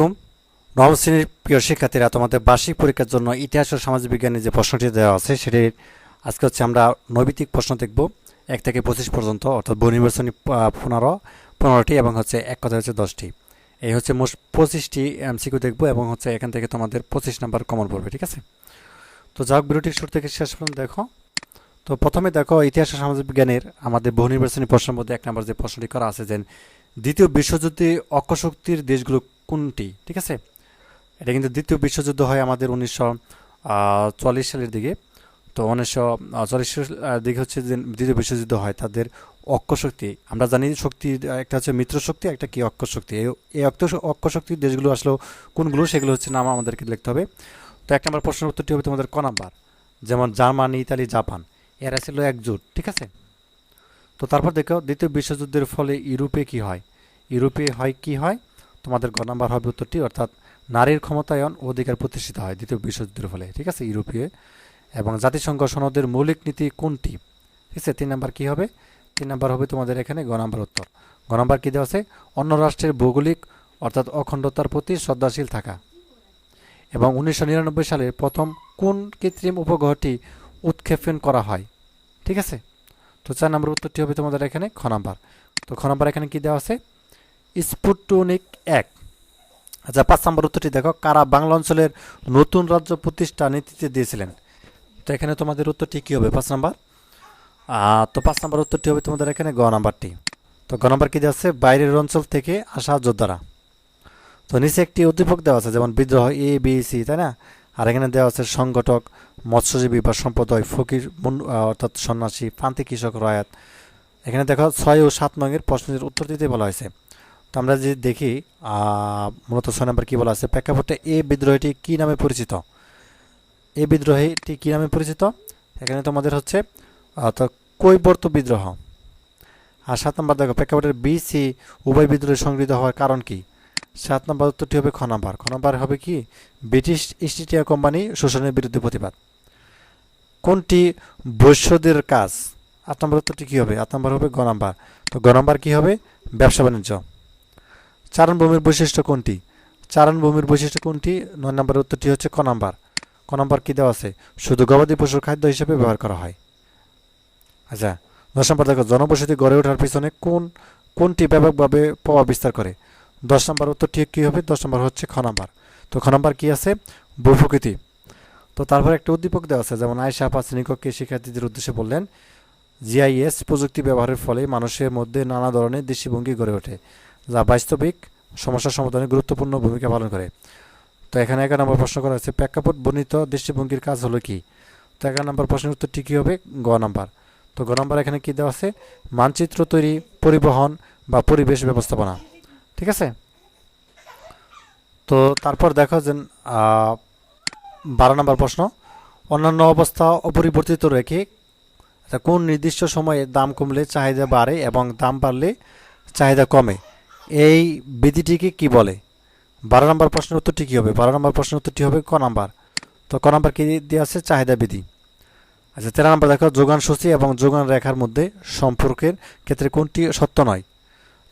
হুম, নবম শ্রেণির প্রিয় শিক্ষার্থীরা তোমাদের বার্ষিক পরীক্ষার জন্য ইতিহাস ও সামাজিক বিজ্ঞানের যে প্রশ্নটি দেওয়া আছে সেটির আজকে হচ্ছে আমরা নৈবিতিক প্রশ্ন দেখব। এক থেকে পঁচিশ পর্যন্ত অর্থাৎ বহু নির্বাচনী আহ, পনেরো পনেরোটি এবং হচ্ছে এক কথা হচ্ছে দশটি। এই হচ্ছে মোট পঁচিশটি এমসিকিউ দেখব এবং হচ্ছে এখান থেকে তোমাদের পঁচিশ নাম্বার কমন পড়বে ঠিক আছে? তো যাক ভিডিওটি শুরু থেকে শেষ পর্যন্ত দেখো। তো প্রথমে দেখো ইতিহাস ও সামাজিক বিজ্ঞানের আমাদের বহু নির্বাচনী প্রশ্নের মধ্যে এক নম্বর যে প্রশ্নটি করা আছে যে দ্বিতীয় বিশ্বযুদ্ধে অক্ষশক্তির দেশগুলো কোনটি? ঠিক আছে? এটা কিন্তু দ্বিতীয় বিশ্বযুদ্ধ হয় আমাদের উনিশশো চল্লিশ সালের দিকে। তো উনিশশো চল্লিশ দিকে হচ্ছে যে দ্বিতীয় বিশ্বযুদ্ধ হয় তাদের অক্ষশক্তি আমরা জানি শক্তি, একটা হচ্ছে মিত্র শক্তি, একটা কি অক্ষশক্তি এই অক্ষ অক্ষশক্তির দেশগুলো আসলে কোনগুলো, সেগুলো হচ্ছে নাম আমাদেরকে লিখতে হবে। তো এক নম্বর প্রশ্নের উত্তরটি হবে তোমাদের ক নাম্বার? যেমন জার্মানি, ইতালি, জাপান। এরা ছিল একজোট, ঠিক আছে? তো তারপর দেখো, দ্বিতীয় বিশ্বযুদ্ধের ফলে ইউরোপে কি হয়? ইউরোপে হয় কি হয়? তোমাদের গ নাম্বার হবে উত্তরটি, অর্থাৎ নারীর ক্ষমতায়ন অধিকার প্রতিষ্ঠিত হয়, দ্বিতীয় বিশ্বযুদ্ধের ফলে, ঠিক আছে, ইউরোপীয়। এবং জাতিসংঘ সনদের মৌলিক নীতি কোনটি? ঠিক আছে, তিন নাম্বার কি হবে? তিন নাম্বার হবে তোমাদের এখানে গ নাম্বার উত্তর। গ নাম্বার কি দেওয়া আছে? অন্য রাষ্ট্রের ভৌগোলিক, অর্থাৎ অখণ্ডতার প্রতি শ্রদ্ধাশীল থাকা। এবং উনিশশো নিরানব্বই সালের প্রথম কোন কৃত্রিম উপগ্রহটি উৎক্ষেপণ করা হয়? ঠিক আছে, তো চার নম্বর উত্তরটি হবে তোমাদের এখানে খ নাম্বার। তো খ নাম্বার এখানে কী দেওয়া আছে? স্পুটনিক এক। আচ্ছা পাঁচ নম্বর উত্তরটি দেখো। কারা বাংলা অঞ্চলের নতুন রাজ্য প্রতিষ্ঠা নীতিতে দিয়েছিলেন? তো এখানে তোমাদের উত্তরটি কী হবে? পাঁচ নাম্বার। তো পাঁচ নম্বর উত্তরটি হবে তোমাদের এখানে গ নাম্বারটি। তো গ নাম্বার কি দেওয়া আছে? বাইরের অঞ্চল থেকে আসা যোদ্ধারা। তো নিচে একটি উদ্দীপক দেওয়া আছে, যেমন বিদ্রোহ, এ, বি, সি, তাই না? আর এখানে দেওয়া আছে, সংগঠক, মৎস্যজীবী বা সম্প্রদায়, ফকির অর্থাৎ সন্ন্যাসী, প্রান্তিক কৃষক, রয়াত। এখানে দেখো, ছয় ও সাত নঙের প্রশ্নের উত্তর দিতে বলা হয়েছে। তো আমরা যদি দেখি মূলত ছয় নম্বর কী বলা আছে? প্রেক্ষাপটে এ বিদ্রোহীটি কী নামে পরিচিত? এ বিদ্রোহীটি কী নামে পরিচিত? এখানে তোমাদের হচ্ছে তো কৈবর্ত বিদ্রোহ। আর সাত নম্বর দেখো প্রেক্ষাপটের বি, সি উভয় বিদ্রোহে সংগৃহীত হওয়ার কারণ কি? সাত নম্বর উত্তরটি হবে খ নম্বর। খ নম্বর হবে কি? ব্রিটিশ ইস্ট ইন্ডিয়া কোম্পানি শোষণের বিরুদ্ধে প্রতিবাদ। কোনটি বৈশ্যদের কাজ? আট নম্বর উত্তরটি কী হবে? আট নম্বর হবে গ নাম্বার। তো গ নাম্বার কী হবে? ব্যবসা বাণিজ্য। চারণভূমির বৈশিষ্ট্য কোনটি? চারণভূমির বৈশিষ্ট্য কোনটি? নয় নম্বরের উত্তরটি হচ্ছে ক নাম্বার। ক নাম্বার কী দেওয়া আছে? শুধু গবাদি পশুর খাদ্য হিসেবে ব্যবহার করা হয়। আচ্ছা দশ নম্বর দেখো, জনবসতি গড়ে ওঠার পিছনে কোন, কোনটি ব্যাপকভাবে প্রভাব বিস্তার করে? দশ নম্বর উত্তরটি কী হবে? দশ নম্বর হচ্ছে খ নাম্বার। তো খ নাম্বার কী আছে? ভূপ্রকৃতি। তো তারপর একটা উদ্দীপক দেওয়া আছে, যেমন আয়সা শ্রেণীকক্ষে শিক্ষার্থীদের উদ্দেশ্যে বললেন, জিআইএস প্রযুক্তি ব্যবহারের ফলে মানুষের মধ্যে নানা ধরনের দৃষ্টিভঙ্গি গড়ে ওঠে। যা বাস্তবিক সমস্যা সমাধানে গুরুত্বপূর্ণ ভূমিকা পালন করে। তো এখানে এগারো নম্বর প্রশ্ন করা হচ্ছে প্রেক্ষাপট বর্ণিত দৃষ্টিভঙ্গির কাজ হলো কি? তো এগারো নম্বর প্রশ্নের উত্তরটি কী হবে গ নাম্বার। তো গ নাম্বার এখানে কী দেওয়া আছে? মানচিত্র তৈরি, পরিবহন বা পরিবেশ ব্যবস্থাপনা। ঠিক আছে? তো তারপর দেখো যে বারো নম্বর প্রশ্ন। অন্যান্য অবস্থা অপরিবর্তিত রেখে কোন নির্দিষ্ট সময়ে দাম কমলে চাহিদা বাড়ে এবং দাম বাড়লে চাহিদা কমে? এই বিধিটিকে কি বলে? বারো নম্বর প্রশ্নের উত্তরটি কী হবে? বারো নম্বর প্রশ্নের উত্তরটি হবে ক নাম্বার। তো ক নাম্বার কী দিয়ে আছে? চাহিদা বিধি। আচ্ছা তেরো নম্বর দেখো, যোগান সূচি এবং যোগান রেখার মধ্যে সম্পর্কের ক্ষেত্রে কোনটি সত্য নয়?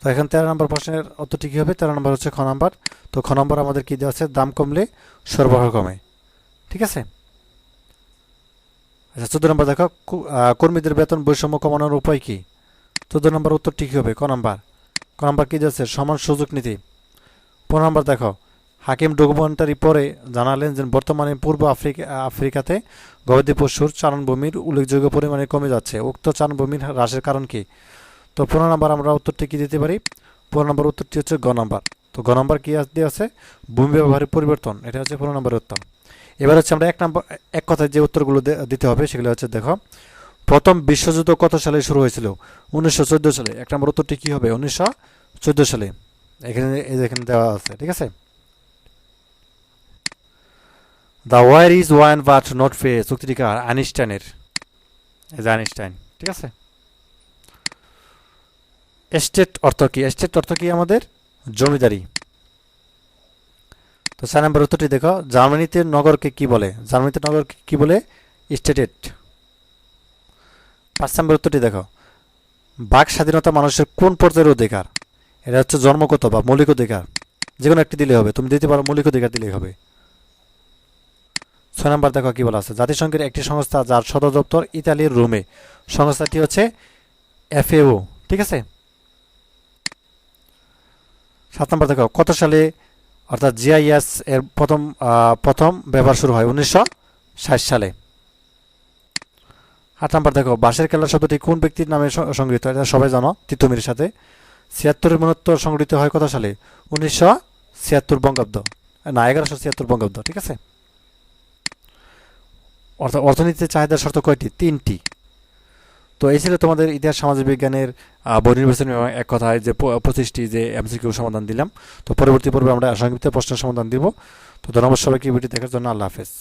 তো এখন তেরো নম্বর প্রশ্নের উত্তরটি কী হবে? তেরো নম্বর হচ্ছে খ নাম্বার। তো খ নম্বর আমাদের কী দেওয়া আছে? দাম কমলে সরবরাহ কমে। ঠিক আছে? আচ্ছা চোদ্দ নম্বর দেখো কর্মীদের বেতন বৈষম্য কমানোর উপায় কী? চোদ্দ নম্বর উত্তরটি কী হবে? ক নাম্বার। ক নাম্বার কী দিয়েছে সমান সুযোগ নীতি। পনেরো নম্বর দেখো, হাকিম ডকুমেন্টারি পরে জানালেন যে বর্তমানে পূর্ব আফ্রিকা আফ্রিকাতে গবাদি পশুর চারণভূমির উল্লেখযোগ্য পরিমাণে কমে যাচ্ছে। উক্ত চারণভূমির হ্রাসের কারণ কি? তো পনেরো নম্বর আমরা উত্তরটি কী দিতে পারি? পনেরো নম্বর উত্তরটি হচ্ছে গ নম্বর। তো গ নম্বর কী দিয়ে আছে? ভূমি ব্যবহারের পরিবর্তন। এটা হচ্ছে পনেরো নম্বর উত্তর। এবার হচ্ছে আমরা এক নম্বর এক কথায় যে উত্তরগুলো দিতে হবে সেগুলো হচ্ছে দেখো প্রথম বিশ্বযুদ্ধ কত সালে শুরু হয়েছিল? উনিশশো চোদ্দ সালে। এক নম্বর উত্তরটি কী হবে? উনিশশো চোদ্দ সালে। এখানে এখানে দেওয়া আছে, ঠিক আছে? The war is won but not fair চুক্তিটি কার? আইনস্টাইনের। এই যে আইনস্টাইন, ঠিক আছে? এস্টেট অর্থ কি? এস্টেট অর্থ কি আমাদের? জমিদারি। তো চার নম্বর উত্তরটি দেখো। জার্মানিতে নগরকে কি বলে? জার্মানিতে নগরকে কি বলে? স্টেটেট পাঁচ নম্বর উত্তরটি দেখো। বাক স্বাধীনতা মানুষের কোন পর্যায়ের অধিকার? এটা হচ্ছে জন্মগত বা মৌলিক অধিকার। যে কোনো একটি দিলে হবে। তুমি দিতে পারো, মৌলিক অধিকার দিলেই হবে। ছয় নম্বর দেখো কি বলা আছে। জাতিসংঘের একটি সংস্থা যার সদর দপ্তর ইতালির রোমে। সংস্থাটি হচ্ছে এফএও। ঠিক আছে? সাত নম্বর দেখো, কত সালে অর্থাৎ জিআইএস এর প্রথম প্রথম ব্যবহার শুরু হয়? উনিশশো ষাট সালে। আট নম্বর দেখো, বাঁশের খেলা শব্দটি কোন ব্যক্তির নামে সংগৃহীত? এটা সবাই জানো, তিতুমির সাথে। ছিয়াত্তরের মনোত্তর সংগঠিত হয় কত সালে? উনিশশো ছিয়াত্তর বঙ্গাব্দ। না, এগারোশো ছিয়াত্তর বঙ্গাব্দ, ঠিক আছে? অর্থাৎ অর্থনীতিতে চাহিদার শর্ত কয়টি? তিনটি। তো এই ছিল তোমাদের ইতিহাস সামাজিক বিজ্ঞানের বই নির্বাচনী এক কথায় যে পঁচিশটি যে এমসিকিউ সমাধান দিলাম। তো পরবর্তী পর্বে আমরা সংক্ষিপ্ত প্রশ্নের সমাধান দিব। তো ধন্যবাদ সবাইকে ভিডিও দেখার জন্য আল্লাহ হাফেজ।